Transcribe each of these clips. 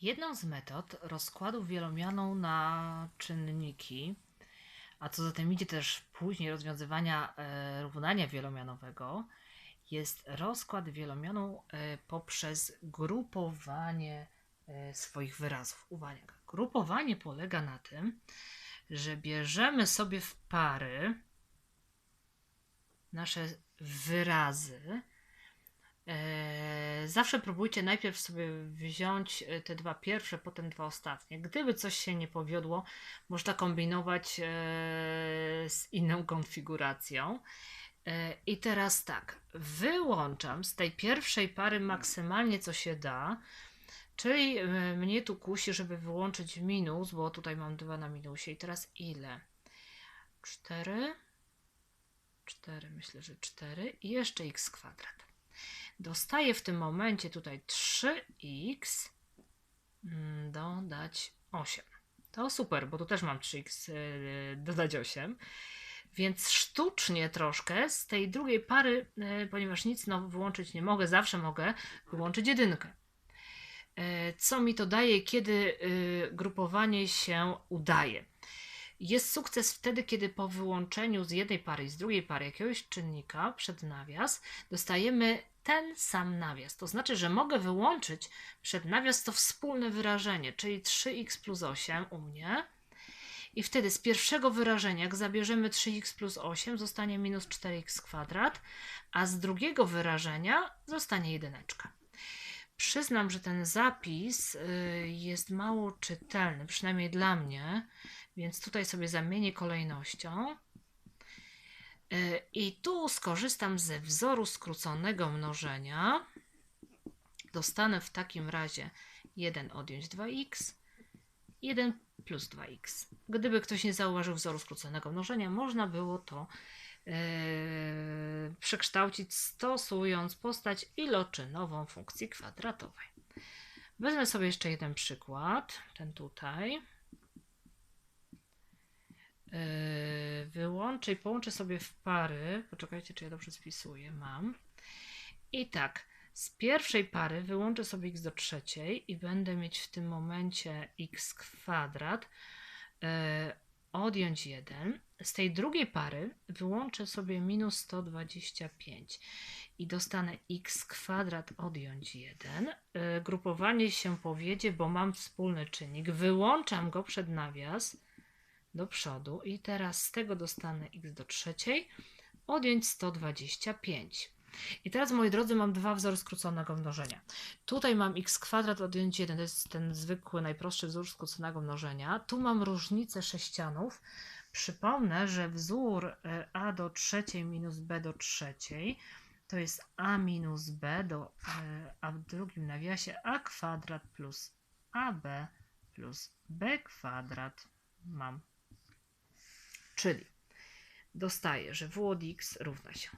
Jedną z metod rozkładu wielomianu na czynniki, a co za tym idzie też później rozwiązywania e, równania wielomianowego, jest rozkład wielomianu e, poprzez grupowanie e, swoich wyrazów. Uwaga, grupowanie polega na tym, że bierzemy sobie w pary nasze wyrazy. E, Zawsze próbujcie najpierw sobie wziąć e, te dwa pierwsze, potem dwa ostatnie. Gdyby coś się nie powiodło, można kombinować e, z inną konfiguracją. I teraz tak, wyłączam z tej pierwszej pary maksymalnie co się da, czyli mnie tu kusi, żeby wyłączyć minus, bo tutaj mam dwa na minusie. I teraz ile? 4, 4, myślę, że 4 i jeszcze x kwadrat. Dostaję w tym momencie tutaj 3x mm, dodać 8. To super, bo tu też mam 3x yy, dodać 8. Więc sztucznie troszkę z tej drugiej pary, yy, ponieważ nic no, wyłączyć nie mogę, zawsze mogę wyłączyć jedynkę. Yy, Co mi to daje, kiedy grupowanie się udaje? Jest sukces wtedy, kiedy po wyłączeniu z jednej pary i z drugiej pary jakiegoś czynnika przed nawias dostajemy ten sam nawias. To znaczy, że mogę wyłączyć przed nawias to wspólne wyrażenie, czyli 3x plus 8 u mnie. I wtedy z pierwszego wyrażenia, jak zabierzemy 3x plus 8, zostanie minus 4x kwadrat, a z drugiego wyrażenia zostanie jedyneczka. Przyznam, że ten zapis y, jest mało czytelny, przynajmniej dla mnie, więc tutaj sobie zamienię kolejnością. Y, I tu skorzystam ze wzoru skróconego mnożenia. Dostanę w takim razie 1 odjąć 2x, 1 plus 2x. Gdyby ktoś nie zauważył wzoru skróconego mnożenia, można było to przekształcić stosując postać iloczynową funkcji kwadratowej. Wezmę sobie jeszcze jeden przykład, ten tutaj. Yy, wyłączę i połączę sobie w pary. Poczekajcie, czy ja dobrze spisuję. Mam. I tak, z pierwszej pary wyłączę sobie x do trzeciej i będę mieć w tym momencie x kwadrat. Odjąć 1. Z tej drugiej pary wyłączę sobie minus 125 i dostanę x kwadrat odjąć 1. Yy, grupowanie się powiedzie, bo mam wspólny czynnik. Wyłączam go przed nawias do przodu i teraz z tego dostanę x do trzeciej odjąć 125. I teraz, moi drodzy, mam dwa wzory skróconego mnożenia. Tutaj mam x kwadrat odjąć 1, to jest ten zwykły, najprostszy wzór skróconego mnożenia. Tu mam różnicę sześcianów. Przypomnę, że wzór e, a do trzeciej minus b do trzeciej to jest a minus b, do, e, a w drugim nawiasie a kwadrat plus ab plus b kwadrat mam. Czyli dostaję, że w od x równa się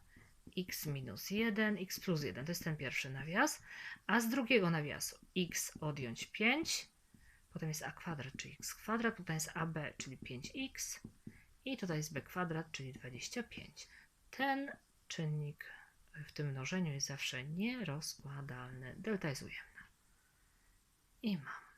x minus 1, x plus 1, to jest ten pierwszy nawias, a z drugiego nawiasu x odjąć 5, potem jest a kwadrat, czyli x kwadrat, tutaj jest ab, czyli 5x i tutaj jest b kwadrat, czyli 25. Ten czynnik w tym mnożeniu jest zawsze nierozkładalny. Delta jest ujemna. I mam.